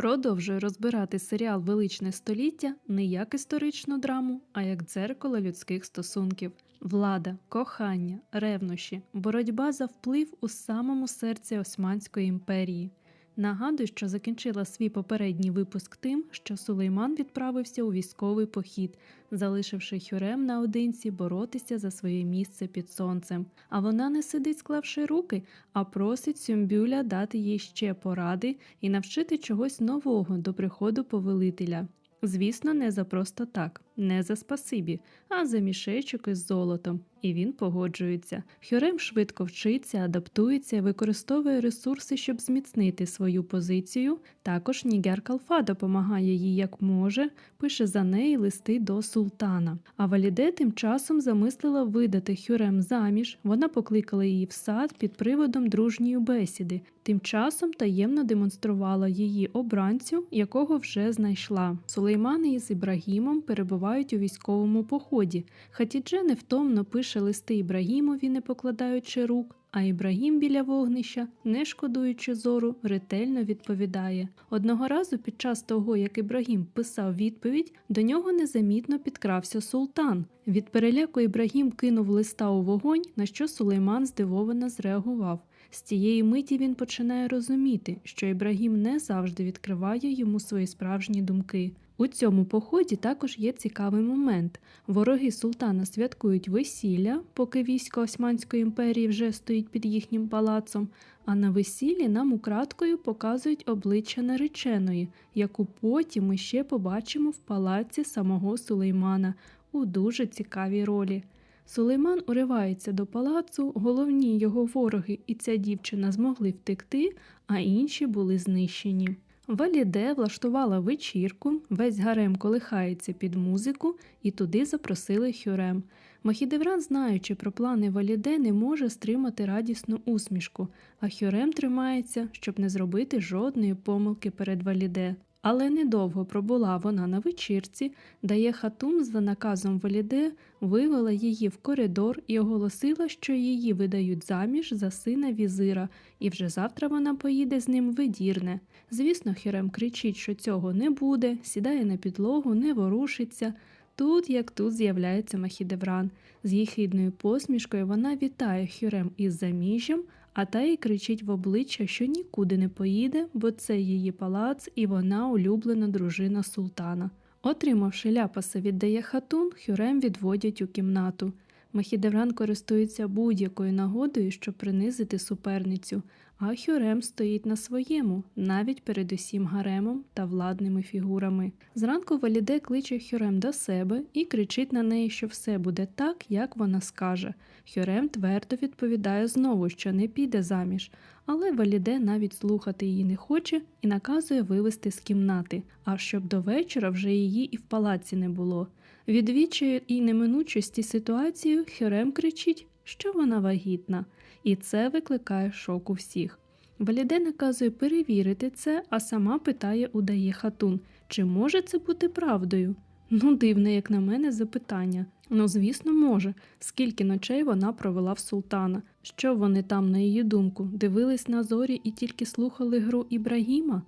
Продовжує розбирати серіал Величне століття не як історичну драму, а як дзеркало людських стосунків. Влада, кохання, ревнощі, боротьба за вплив у самому серці Османської імперії. Нагадую, що закінчила свій попередній випуск тим, що Сулейман відправився у військовий похід, залишивши Хюрем наодинці боротися за своє місце під сонцем. А вона не сидить, склавши руки, а просить Сюмбюля дати їй ще поради і навчити чогось нового до приходу повелителя. Звісно, не за просто так, не за спасибі, а за мішечок із золотом. І він погоджується. Хюрем швидко вчиться, адаптується використовує ресурси, щоб зміцнити свою позицію. Також Нігер Калфа допомагає їй як може, пише за неї листи до султана. А Валіде тим часом замислила видати Хюрем заміж. Вона покликала її в сад під приводом дружньої бесіди. Тим часом таємно демонструвала її обранцю, якого вже знайшла. Сулейман із Ібрагімом перебувають у військовому поході. Хатідже невтомно пише листи Ібрагімові, не покладаючи рук. А Ібрагім біля вогнища, не шкодуючи зору, ретельно відповідає. Одного разу під час того, як Ібрагім писав відповідь, до нього незамітно підкрався султан. Від переляку Ібрагім кинув листа у вогонь, на що Сулейман здивовано зреагував. З тієї миті він починає розуміти, що Ібрагім не завжди відкриває йому свої справжні думки. У цьому поході також є цікавий момент. Вороги султана святкують весілля, поки військо Османської імперії вже стоїть під їхнім палацом. А на весіллі нам украдкою показують обличчя нареченої, яку потім ми ще побачимо в палаці самого Сулеймана у дуже цікавій ролі. Сулейман уривається до палацу, головні його вороги і ця дівчина змогли втекти, а інші були знищені. Валіде влаштувала вечірку, весь гарем колихається під музику, і туди запросили Хюрем. Махідевран, знаючи про плани Валіде, не може стримати радісну усмішку, а Хюрем тримається, щоб не зробити жодної помилки перед Валіде. Але недовго пробула вона на вечірці, дає хатун за наказом Валіде, вивела її в коридор і оголосила, що її видають заміж за сина візира, і вже завтра вона поїде з ним в Едірне. Звісно, Хірем кричить, що цього не буде, сідає на підлогу, не ворушиться. Тут, як тут, з'являється Махідевран. З їхидною посмішкою вона вітає Хюрем із заміжжям, а та й кричить в обличчя, що нікуди не поїде, бо це її палац і вона улюблена дружина султана. Отримавши ляпаса від Дея Хатун, Хюрем відводять у кімнату. Махідевран користується будь-якою нагодою, щоб принизити суперницю, а Хюрем стоїть на своєму, навіть перед усім гаремом та владними фігурами. Зранку Валіде кличе Хюрем до себе і кричить на неї, що все буде так, як вона скаже. Хюрем твердо відповідає знову, що не піде заміж, але Валіде навіть слухати її не хоче і наказує вивести з кімнати, аж щоб до вечора вже її і в палаці не було. Від і неминучості ситуації Хюрем кричить, що вона вагітна, і це викликає шок у всіх. Валіде наказує перевірити це, а сама питає у Дає Хатун, чи може це бути правдою? Ну, дивне, як на мене, запитання. Ну, звісно, може, скільки ночей вона провела в султана. Що вони там, на її думку, дивились на зорі і тільки слухали гру Ібрагіма?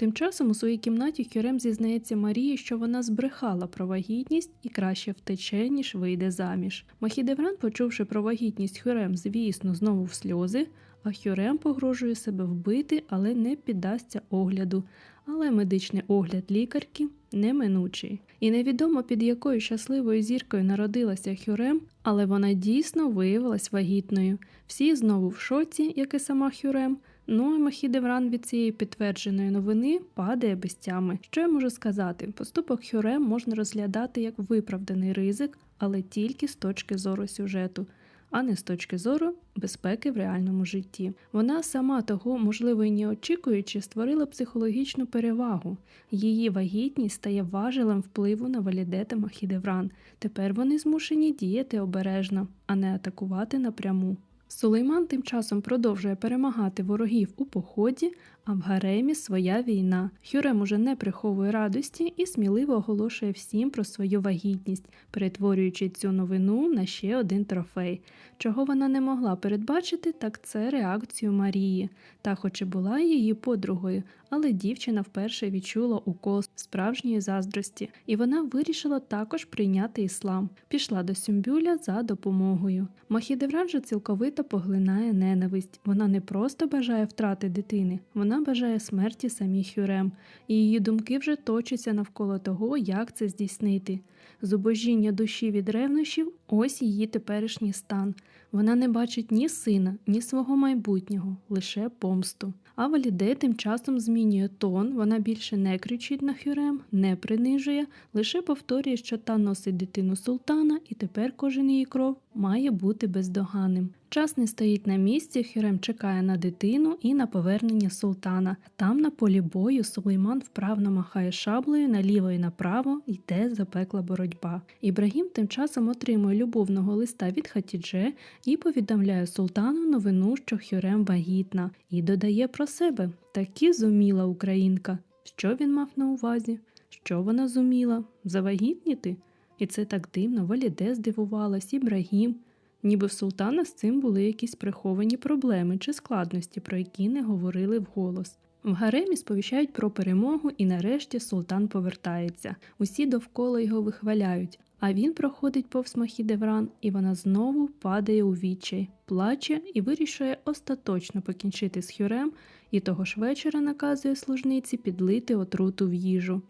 Тим часом у своїй кімнаті Хюрем зізнається Марії, що вона збрехала про вагітність і краще втече, ніж вийде заміж. Махідевран, почувши про вагітність Хюрем, звісно, знову в сльози, а Хюрем погрожує себе вбити, але не піддасться огляду. Але медичний огляд лікарки неминучий. І невідомо під якою щасливою зіркою народилася Хюрем, але вона дійсно виявилась вагітною. Всі знову в шоці, як і сама Хюрем. Ну і Махідевран від цієї підтвердженої новини падає без тями. Що я можу сказати? Поступок Хюрем можна розглядати як виправданий ризик, але тільки з точки зору сюжету, а не з точки зору безпеки в реальному житті. Вона сама того, можливо, і не очікуючи, створила психологічну перевагу. Її вагітність стає важелем впливу на валідета Махідевран. Тепер вони змушені діяти обережно, а не атакувати напряму. Сулейман тим часом продовжує перемагати ворогів у поході, а в гаремі своя війна. Хюрем уже не приховує радості і сміливо оголошує всім про свою вагітність, перетворюючи цю новину на ще один трофей. Чого вона не могла передбачити, так це реакцію Марії. Та, хоч і була її подругою, але дівчина вперше відчула укол справжньої заздрості, і вона вирішила також прийняти іслам. Пішла до Сюмбюля за допомогою. Махідевран же цілковито поглинає ненависть. Вона не просто бажає втрати дитини, вона бажає смерті самій Хюрем, і її думки вже точаться навколо того, як це здійснити. Зубожіння душі від ревнощів ось її теперішній стан. Вона не бачить ні сина, ні свого майбутнього, лише помсту. А Валіде тим часом змінює тон, вона більше не кричить на Хюрем, не принижує, лише повторює, що та носить дитину султана, і тепер кожен її кров має бути бездоганним. Час не стоїть на місці, Хюрем чекає на дитину і на повернення султана. Там на полі бою Сулейман вправно махає шаблею наліво і направо, йде запекла боротьба. Ібрагім тим часом отримує любовного листа від Хатідже і повідомляє султану новину, що Хюрем вагітна, і додає про себе такі зуміла українка. Що він мав на увазі? Що вона зуміла? Завагітніти? І це так дивно, Валіде здивувалась, Ібрагім. Ніби в султана з цим були якісь приховані проблеми чи складності, про які не говорили вголос. В гаремі сповіщають про перемогу, і нарешті султан повертається. Усі довкола його вихваляють, а він проходить повз Махідевран, і вона знову падає у відчай, плаче і вирішує остаточно покінчити з Хюрем, і того ж вечора наказує служниці підлити отруту в їжу.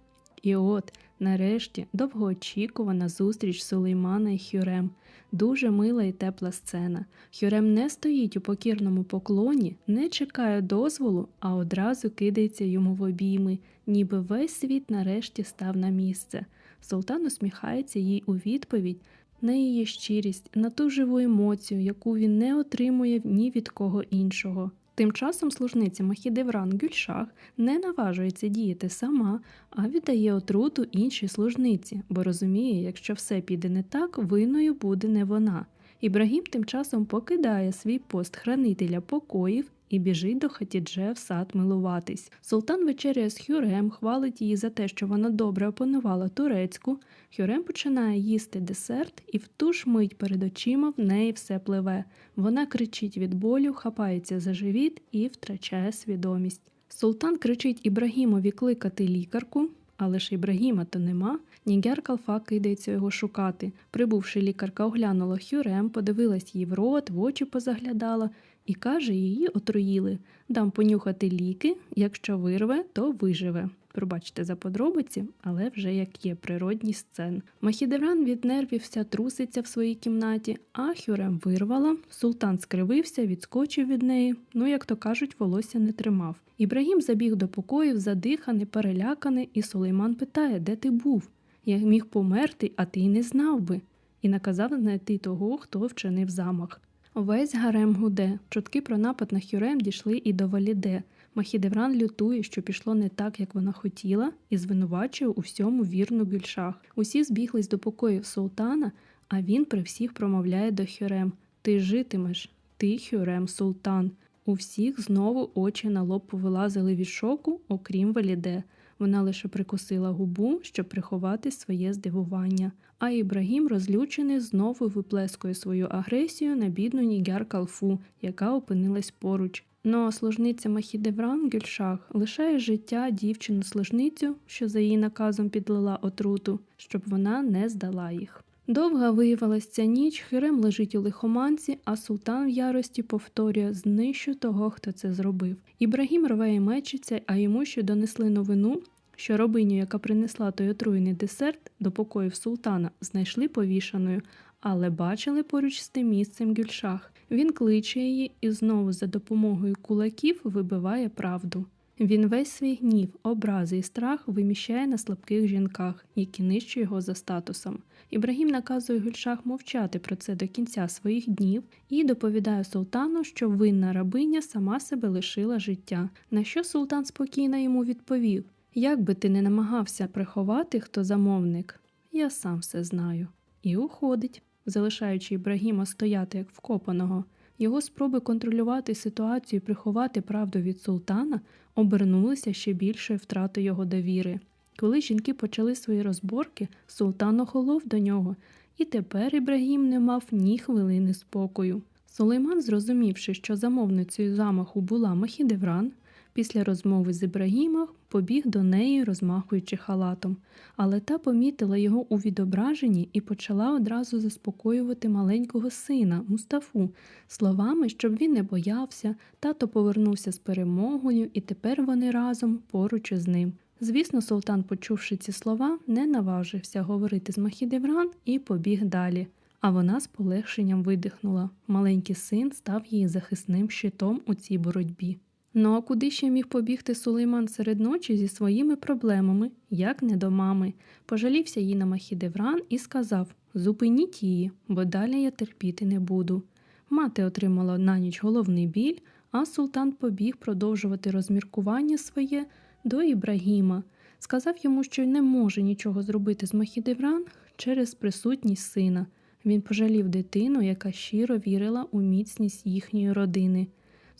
І от, нарешті, довгоочікувана зустріч Сулеймана і Хюрем. Дуже мила і тепла сцена. Хюрем не стоїть у покірному поклоні, не чекає дозволу, а одразу кидається йому в обійми, ніби весь світ нарешті став на місце. Султан усміхається їй у відповідь на її щирість, на ту живу емоцію, яку він не отримує ні від кого іншого. Тим часом служниця Махідевран Гюльшах не наважується діяти сама, а віддає отруту іншій служниці, бо розуміє, якщо все піде не так, винною буде не вона. Ібрагім тим часом покидає свій пост хранителя покоїв і біжить до Хатідже в сад милуватись. Султан вечеряє з Хюрем, хвалить її за те, що вона добре опанувала турецьку. Хюрем починає їсти десерт, і в ту ж мить перед очима в неї все пливе. Вона кричить від болю, хапається за живіт і втрачає свідомість. Султан кричить Ібрагімові кликати лікарку, але ж Ібрагіма то нема. Нігер Калфа кидається його шукати. Прибувши лікарка, оглянула Хюрем, подивилась їй в рот, в очі позаглядала і каже, її отруїли. Дам понюхати ліки, якщо вирве, то виживе. Пробачте за подробиці, але вже як є природній сцен. Махідевран від нервів вся труситься в своїй кімнаті, а Хюрем вирвала. Султан скривився, відскочив від неї. Ну, як то кажуть, волосся не тримав. Ібрагім забіг до покоїв, задиханий, переляканий, і Сулейман питає, де ти був? Я міг померти, а ти й не знав би, і наказав знайти того, хто вчинив замах. Весь гарем гуде. Чутки про напад на Хюрем дійшли і до Валіде. Махідевран лютує, що пішло не так, як вона хотіла, і звинувачує у всьому вірну більшах. Усі збіглись до покоїв султана, а він при всіх промовляє до Хюрем Ти житимеш, ти Хюрем султан. У всіх знову очі на лоб повилазили від шоку, окрім Валіде. Вона лише прикусила губу, щоб приховати своє здивування. А Ібрагім, розлючений, знову виплескує свою агресію на бідну Нігяр Калфу, яка опинилась поруч. Ну а служниця Махідевран Гюльшах лишає життя дівчину-служницю, що за її наказом підлила отруту, щоб вона не здала їх. Довга виявилась ця ніч, Хюрем лежить у лихоманці, а султан в ярості повторює знищу того, хто це зробив. Ібрагім рве і мечиться, а йому ще донесли новину, що рабиню, яка принесла той отруєний десерт до покоїв султана, знайшли повішаною, але бачили поруч з тим місцем Гюльшах. Він кличе її і знову за допомогою кулаків вибиває правду. Він весь свій гнів, образи і страх виміщає на слабких жінках, які нижче його за статусом. Ібрагім наказує Гюльшах мовчати про це до кінця своїх днів і доповідає султану, що винна рабиня сама себе лишила життя. На що султан спокійно йому відповів: Як би ти не намагався приховати, хто замовник, я сам все знаю. І уходить, залишаючи Ібрагіма стояти як вкопаного. Його спроби контролювати ситуацію і приховати правду від султана обернулися ще більшою втратою його довіри. Коли жінки почали свої розборки, султан охолов до нього, і тепер Ібрагім не мав ні хвилини спокою. Сулейман, зрозумівши, що замовницею замаху була Махідевран, після розмови з Ібрагіма побіг до неї, розмахуючи халатом, але та помітила його у відображенні і почала одразу заспокоювати маленького сина Мустафу словами, щоб він не боявся, тато повернувся з перемогою, і тепер вони разом поруч із ним. Звісно, султан, почувши ці слова, не наважився говорити з Махідевран і побіг далі. А вона з полегшенням видихнула. Маленький син став її захисним щитом у цій боротьбі. Ну а куди ще міг побігти Сулейман серед ночі зі своїми проблемами, як не до мами? Пожалівся їй на Махідевран і сказав: Зупиніть її, бо далі я терпіти не буду. Мати отримала на ніч головний біль, а султан побіг продовжувати розміркування своє до Ібрагіма. Сказав йому, що не може нічого зробити з Махідевран через присутність сина. Він пожалів дитину, яка щиро вірила у міцність їхньої родини.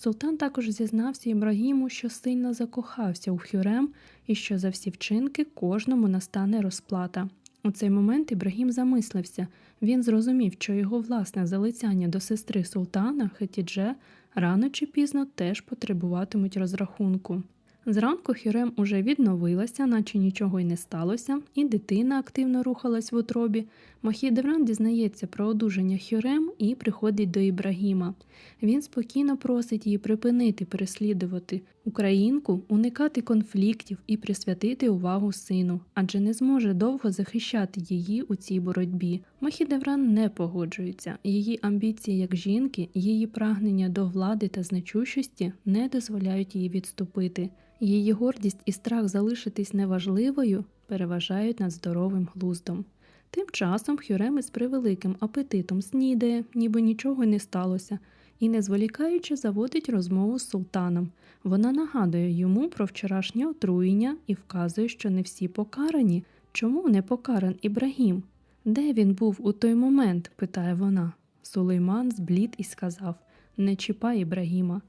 Султан також зізнався Ібрагіму, що сильно закохався у Хюрем і що за всі вчинки кожному настане розплата. У цей момент Ібрагім замислився. Він зрозумів, що його власне залицяння до сестри султана Хетідже рано чи пізно теж потребуватимуть розрахунку. Зранку Хюрем уже відновилася, наче нічого й не сталося, і дитина активно рухалась в утробі. Махідевран дізнається про одужання Хюрем і приходить до Ібрагіма. Він спокійно просить її припинити переслідувати українку, уникати конфліктів і присвятити увагу сину, адже не зможе довго захищати її у цій боротьбі. Махідевран не погоджується. Її амбіції як жінки, її прагнення до влади та значущості не дозволяють їй відступити. Її гордість і страх залишитись неважливою переважають над здоровим глуздом. Тим часом Хюрем із превеликим апетитом снідає, ніби нічого не сталося, і, не зволікаючи, заводить розмову з султаном. Вона нагадує йому про вчорашнє отруєння і вказує, що не всі покарані. Чому не покаран Ібрагім? Де він був у той момент? питає вона. Сулейман зблід і сказав Не чіпай Ібрагіма.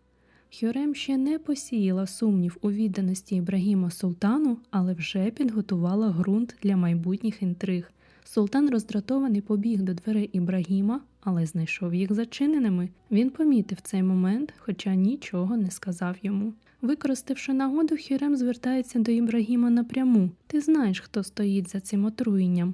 Хюрем ще не посіяла сумнів у відданості Ібрагіма султану, але вже підготувала ґрунт для майбутніх інтриг. Султан роздратований побіг до дверей Ібрагіма, але знайшов їх зачиненими. Він помітив цей момент, хоча нічого не сказав йому. Використавши нагоду, Хюрем звертається до Ібрагіма напряму. Ти знаєш, хто стоїть за цим отруєнням.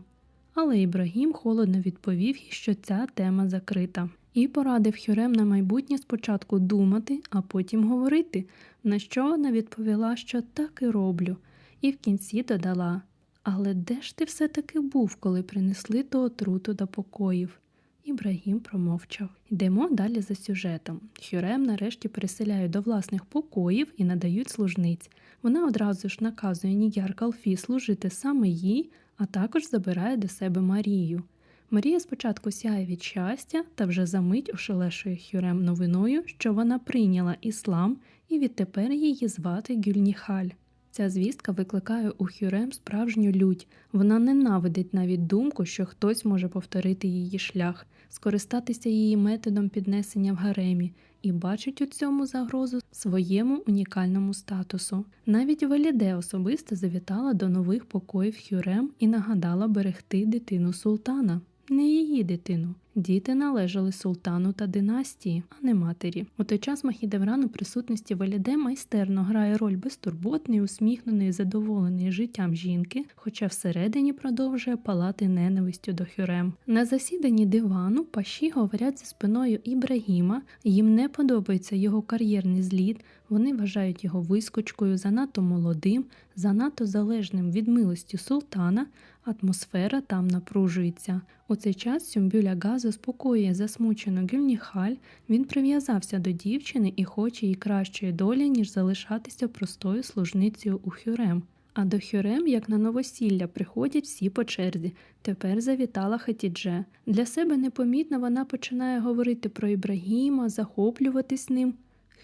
Але Ібрагім холодно відповів що ця тема закрита, і порадив Хюрем на майбутнє спочатку думати, а потім говорити, на що вона відповіла, що так і роблю, і в кінці додала Але де ж ти все-таки був, коли принесли ту отруту до покоїв? Ібрагім промовчав. Йдемо далі за сюжетом. Хюрем нарешті переселяють до власних покоїв і надають служниць. Вона одразу ж наказує Нігяр Калфі служити саме їй, а також забирає до себе Марію. Марія спочатку сяє від щастя та вже за мить ошелешує Хюрем новиною, що вона прийняла іслам і відтепер її звати Гюльніхаль. Ця звістка викликає у Хюрем справжню лють. Вона ненавидить навіть думку, що хтось може повторити її шлях, скористатися її методом піднесення в гаремі і бачить у цьому загрозу своєму унікальному статусу. Навіть Валіде особисто завітала до нових покоїв Хюрем і нагадала берегти дитину султана. Не її дитину. Діти належали султану та династії, а не матері. У той час Махідевран у присутності Валіде майстерно грає роль безтурботної, усміхненої, задоволеної життям жінки, хоча всередині продовжує палати ненавистю до Хюрем. На засіданні дивану паші говорять за спиною Ібрагіма, їм не подобається його кар'єрний зліт. Вони вважають його вискочкою, занадто молодим, занадто залежним від милості султана. Атмосфера там напружується. У цей час Сюмбюля Га заспокоює засмучену Гюльніхаль. Він прив'язався до дівчини і хоче їй кращої долі, ніж залишатися простою служницею у Хюрем. А до Хюрем, як на новосілля, приходять всі по черзі. Тепер завітала Хатідже. Для себе непомітно вона починає говорити про Ібрагіма, захоплюватись ним.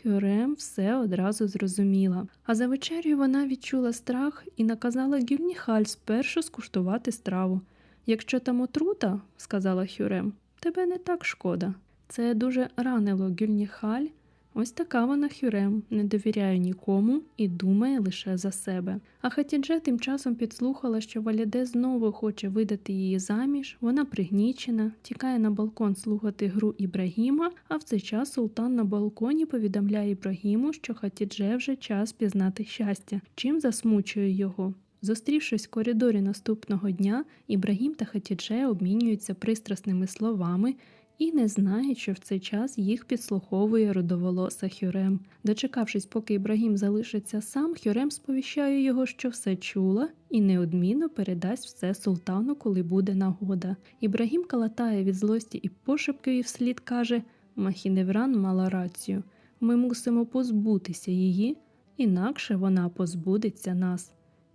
Хюрем все одразу зрозуміла. А за вечерю вона відчула страх і наказала Гюльніхаль спершу скуштувати страву. Якщо там отрута, сказала Хюрем, тебе не так шкода. Це дуже ранило Гюльніхаль. Ось така вона Хюрем, не довіряє нікому і думає лише за себе. А Хатідже тим часом підслухала, що Валяде знову хоче видати її заміж. Вона пригнічена, тікає на балкон слухати гру Ібрагіма, а в цей час султан на балконі повідомляє Ібрагіму, що Хатідже вже час пізнати щастя, чим засмучує його. Зустрівшись в коридорі наступного дня, Ібрагім та Хатідже обмінюються пристрасними словами і не знають, що в цей час їх підслуховує рудоволоса Хюрем. Дочекавшись, поки Ібрагім залишиться сам, Хюрем сповіщає його, що все чула, і неодмінно передасть все султану, коли буде нагода. Ібрагім калатає від злості і пошепки їй вслід каже: Махіневран мала рацію. Ми мусимо позбутися її, інакше вона позбудеться нас.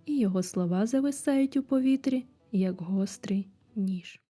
І його слова зависають у повітрі, як гострий ніж.